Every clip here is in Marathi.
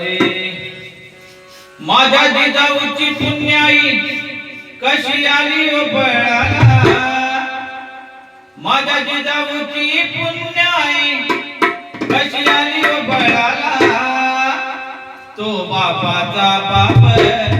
भजले माझ्या जिजाऊची पुण्याई कशी आली हो माझ्या जिजाऊची पुण्याई कशी आली हो तो बापाचा बाप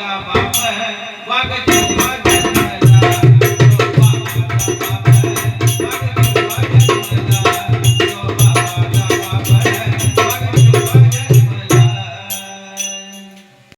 वाग बाप वागा